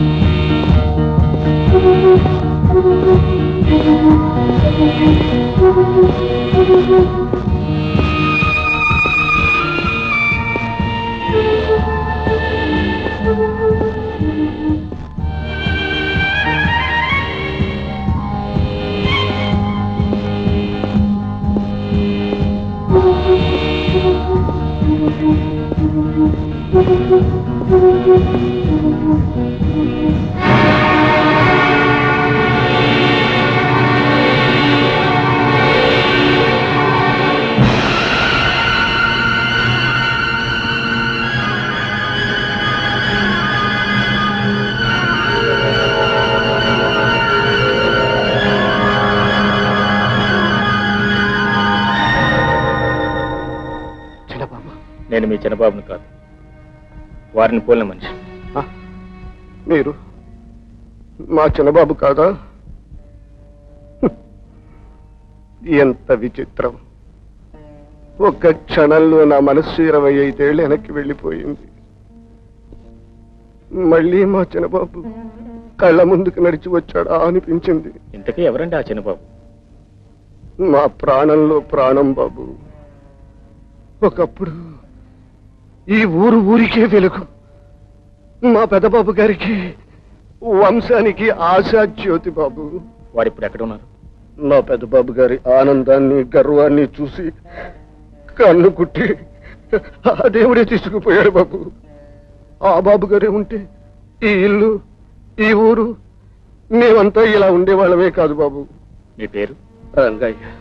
Thank you. నేను మీ చిన్నబాబుని కాదు. వారిని పోలిన మనిషి. మీరు మా చిన్నబాబు కాదా. ఎంత విచిత్రం. ఒక్క క్షణంలో నా మనస్సు ఇరవై ఐదేళ్ళు వెనక్కి వెళ్ళిపోయింది. మళ్ళీ మా చిన్నబాబు కళ్ళ ముందుకు నడిచి వచ్చాడా అనిపించింది. ఇంతకీ ఎవరండి ఆ చిన్నబాబు? మా ప్రాణంలో ప్రాణం బాబు. ఒకప్పుడు ఈ ఊరు ఊరికే వెలుగు. మా పెద్దబాబు గారికి వంశానికి ఆశా జ్యోతి బాబు. వారు ఇప్పుడు ఎక్కడ ఉన్నారు? మా పెద్దబాబు గారి ఆనందాన్ని గర్వాన్ని చూసి కన్ను కుట్టి ఆ దేవుడే తీసుకుపోయాడు బాబు. ఆ బాబు గారే ఉంటే ఈ ఇల్లు ఈ ఊరు మేమంతా ఇలా ఉండేవాళ్ళమే కాదు బాబు. మీ పేరు? రంగయ్య.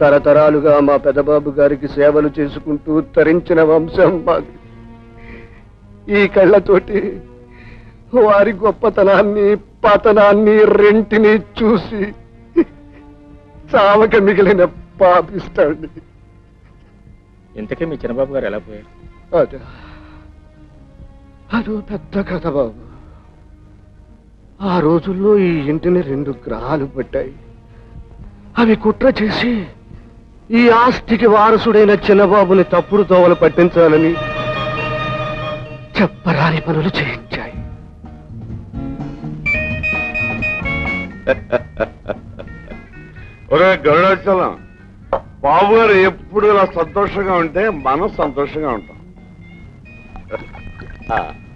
తరతరాలుగా మా పెదబాబు గారికి సేవలు చేసుకుంటూ తరించిన వంశం మాది. ఈ కళ్ళతోటి వారి గొప్పతనాన్ని పతనాన్ని రెంటిని చూసి చావక మిగిలిన పాపిస్తాండి. ఇంతకీ మీ చిన్నబాబు గారు ఎలా పోయారు? అదే అదో పెద్ద కథ బాబు. ఆ రోజుల్లో ఈ ఇంటిని రెండు గ్రహాలు పట్టాయి. అవి కుట్ర చేసి ఈ ఆస్తికి వారసుడైన చిన్నబాబుని తప్పుడు దోవలు పట్టించాలని చెప్పరాని పనులు చేయించాయి. ఒరే గరుడాచలం బాబు గారు ఎప్పుడు ఇలా సంతోషంగా ఉంటే మనం సంతోషంగా ఉంటాం.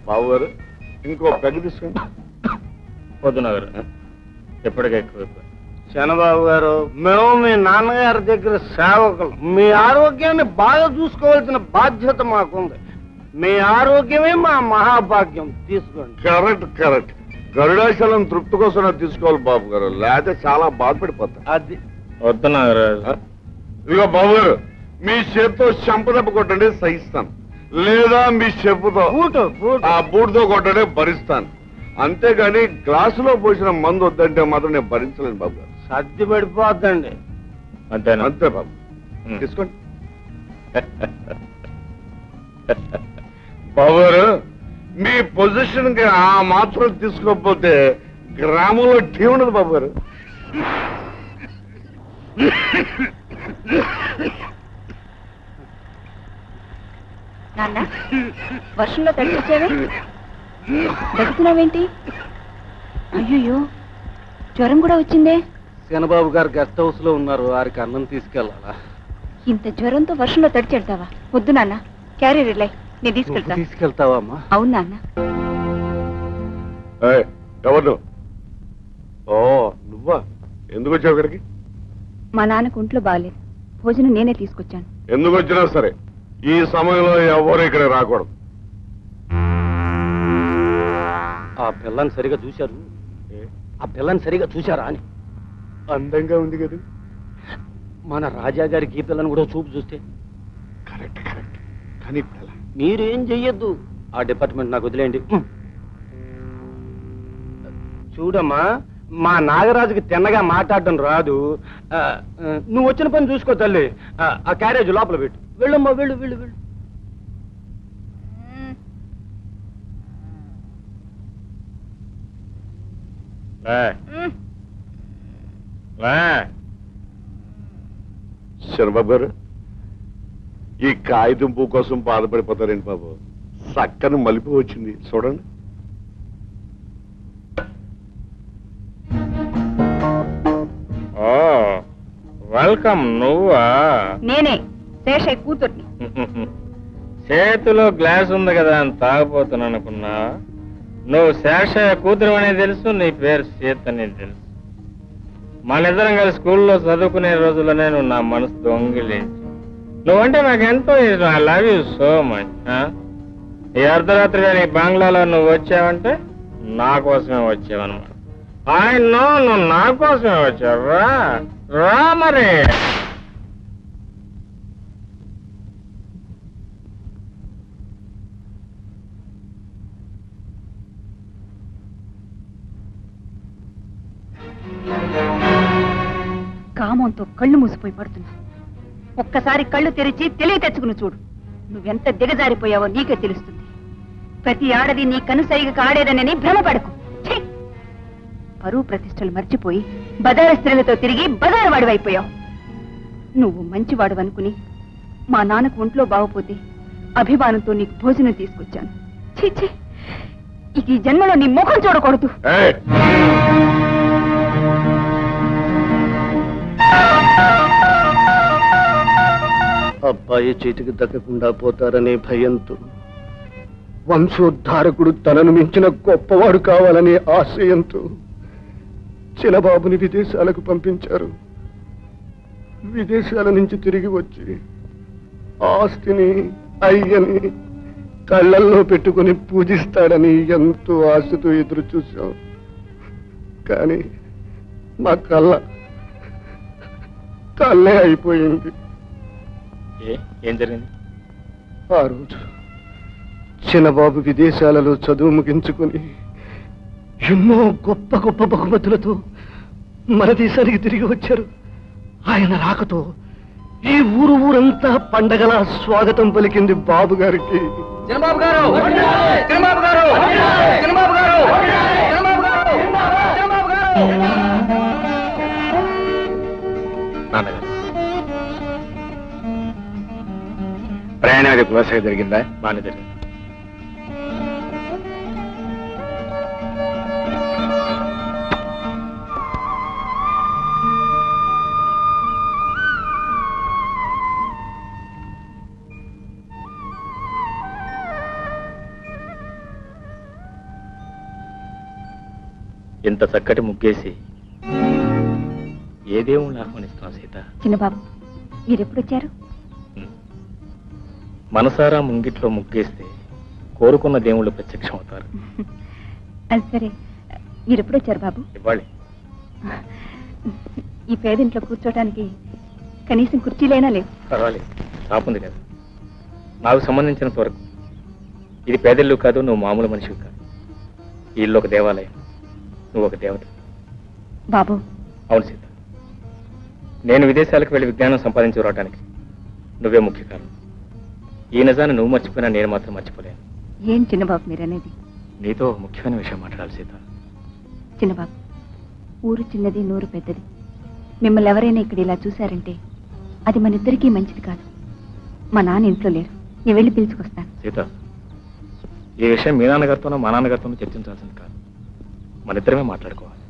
బాబు గారు ఇంకో పెగ్ తీసుకోండి పొద్దున గారు ఎప్పటికీ ఎక్కువ. చంద్రబాబు గారు మేము మీ నాన్నగారి దగ్గర సేవకులు. మీ ఆరోగ్యాన్ని బాగా చూసుకోవాల్సిన బాధ్యత మాకుంది. మీ ఆరోగ్యమే మా మహాభాగ్యం. తీసుకోండి. Correct correct. గరుడాచలం తృప్తి కోసం నాకు తీసుకోవాలి బాబు గారు. లేకపోతే చాలా బాధపడిపోతా అది. వద్దు నాగరాజు? ఇదిగో బాబు గారు మీ చేత్తో చెంపదెబ్బ కొట్టండి సహిస్తాను. లేదా మీ చెప్పుతో ఆ బూటుతో కొట్టడే భరిస్తాను. అంతేగాని గ్లాసులో పోసిన మందు వద్దంటే మాత్రం నేను భరించలేను బాబు గారు. సర్ది పడిపోద్దండి అంతేనా? అంతే బాబు. తీసుకోండి. బాబు గారు మీ పొజిషన్కి ఆ మాత్రం తీసుకోకపోతే గ్రామంలో టీ ఉండదు బాబు గారు. నాన్న వర్షంలో తడిచొచ్చావే దగ్గుతున్నావేంటి అయ్యో జ్వరం కూడా వచ్చిందే? శనబాబు గారు గెస్ట్ హౌస్లో ఉన్నారు. వారికి అన్నం తీసుకెళ్ళాలా? ఇంత జ్వరంతో వర్షంలో తడిచెడతావా? వద్దు నాన్న. క్యారీ రిలై నేను తీసుకెళ్తా. తీసుకెళ్తావా అమ్మా? అవును నాన్న. ఏయ్, ఎవరు? ఓ నువ్వా? ఎందుకు వచ్చావు ఇక్కడికి? మా నాన్నకు ఒంట్లో బాగాలేదు. భోజనం నేనే తీసుకొచ్చాను. ఎందుకు వచ్చినా సరే ఈ సమయంలో ఎవరు ఇక్కడ రాకూడదు. ఆ పిల్లని సరిగా చూశారు? ఆ పిల్లని సరిగా చూశారా అని? అందంగా ఉంది కదా. మన రాజా గారికి ఈ పిల్లని కూడా చూపు చూస్తే. Correct correct. కానీ ఇప్పుడు ఎలా? మీరేం చెయ్యొద్దు. ఆ డిపార్ట్మెంట్ నాకు వదిలేయండి. చూడమ్మా మా నాగరాజుకి తిన్నగా మాట్లాడడం రాదు. ఆ, ఆ, నువ్వు వచ్చిన పని చూసుకో తల్లి. ఆ, ఆ క్యారేజ్ లోపల పెట్టు. వెళ్ళమ్మా వెళ్ళు వెళ్ళు వెళ్ళు. గారు ఈ కాగితం పువ్వు కోసం బాధపడిపోతారేంటి బాబు? చక్కని మలుపు వచ్చింది. చూడండి. వెల్కమ్ నువ్వా? నేనే శేషయ్య కూతుర్ని. చేతిలో గ్లాస్ ఉంది కదా అని తాగపోతాను అనుకున్నా నువ్వు శేషయ్య కూతురు అనేది తెలుసు నీ పేరు సీత అనేది తెలుసు. మనిద్దరం కలిసి స్కూల్లో చదువుకునే రోజుల్లోనే నువ్వు నా మనసు దొంగిలించి నువ్వంటే నాకు ఎంతో ఇష్టం I love you so much ఈ అర్ధరాత్రి నీ బంగ్లాలో నువ్వు వచ్చావంటే నా కోసమే వచ్చావన్నమాట. ఆయన నువ్వు నా కోసమే వచ్చావు. రా రా మరి. కామంతో కళ్ళు మూసిపోయి పడుతున్నా. ఒక్కసారి కళ్ళు తెరిచి తెలివి తెచ్చుకుని చూడు. నువ్వెంత దిగజారిపోయావో నీకే తెలుస్తుంది. ప్రతి ఆడది నీ కనుసైగకు ఆడేదనని భ్రమపడకు. పరువు ప్రతిష్టలు మర్చిపోయి బజారు స్త్రీలతో తిరిగి బజారు వాడివైపోయావు. నువ్వు మంచివాడు అనుకుని మా నాన్నకు ఒంట్లో బాగపోతే అభిమానంతో నీకు భోజనం తీసుకొచ్చాను. చీచీ ఇక ఈ జన్మలో నీ ముఖం చూడకూడదు. అబ్బాయి చేతికి దక్కకుండా పోతారనే భయంతో వంశోద్ధారకుడు తనను మించిన గొప్పవాడు కావాలనే ఆశయంతో చిన్నబాబుని విదేశాలకు పంపించారు. విదేశాల నుంచి తిరిగి వచ్చి ఆస్తిని అయ్యని కళ్ళల్లో పెట్టుకుని పూజిస్తాడని ఎంతో ఆశతో ఎదురు చూశాం కానీ మా కళ్ళ కళ్ళే అయిపోయింది. ఏ జరిగింది? ఆ రోజు చిన్నబాబు విదేశాలలో చదువు ముగించుకుని ఎన్నో గొప్ప గొప్ప బహుమతులతో మన దేశానికి తిరిగి వచ్చారు. ఆయన రాకతో ఈ ఊరు ఊరంతా పండగల స్వాగతం పలికింది బాబు గారికి. గారు! గారు! గారు! గారు! గారు! నాన్నగారు. ప్రయాణం అది కులాసగా జరిగిందా? బాగానే జరిగింది. ఇంత చక్కటి ముగ్గేసి ఏ దేవుణ్ణి ఆహ్వానిస్తున్నావు సీత? చిన్నబాబు మీరెప్పుడు వచ్చారు? మనసారా ముంగిట్లో ముగ్గేస్తే కోరుకున్న దేవుళ్ళు ప్రత్యక్షం అవుతారు అది సరే. మీరెప్పుడు వచ్చారు బాబు? ఇవ్వాలి. ఈ పేదింట్లో కూర్చోటానికి కనీసం కుర్చీలైనా లేవు. పర్వాలేదు. షాప్ ఉంది కదా. నాకు సంబంధించినంత వరకు. ఇది పేదల్లు కాదు నువ్వు మామూలు మనిషివి కాదు. ఈ ఇల్లు ఒక దేవాలయం నువ్వు ఒక దేవత. బాబు. అవును సీత. నేను విదేశాలకు వెళ్ళి విజ్ఞానం సంపాదించి రావడానికి నువ్వే ముఖ్య కారణం. ఈ నిజాన్ని నువ్వు మర్చిపోయినా నేను మాత్రం మర్చిపోలేను. ఏం చిన్నబాబు మీరనేది? నీతో ముఖ్యమైన విషయం మాట్లాడాలి సీత. చిన్నబాబు ఊరు చిన్నది నూరు పెద్దది. మిమ్మల్ని ఎవరైనా ఇక్కడ ఇలా చూశారంటే అది మన ఇద్దరికీ మంచిది కాదు. మా నాన్న ఇంట్లో లేరు. నేను వెళ్ళి పిలుచుకొస్తాను. సీత ఈ విషయం మీ నాన్నగారితోనో మా నాన్నగారితోనో చర్చించాల్సింది కాదు. మన ఇద్దరమే మాట్లాడుకోవాలి.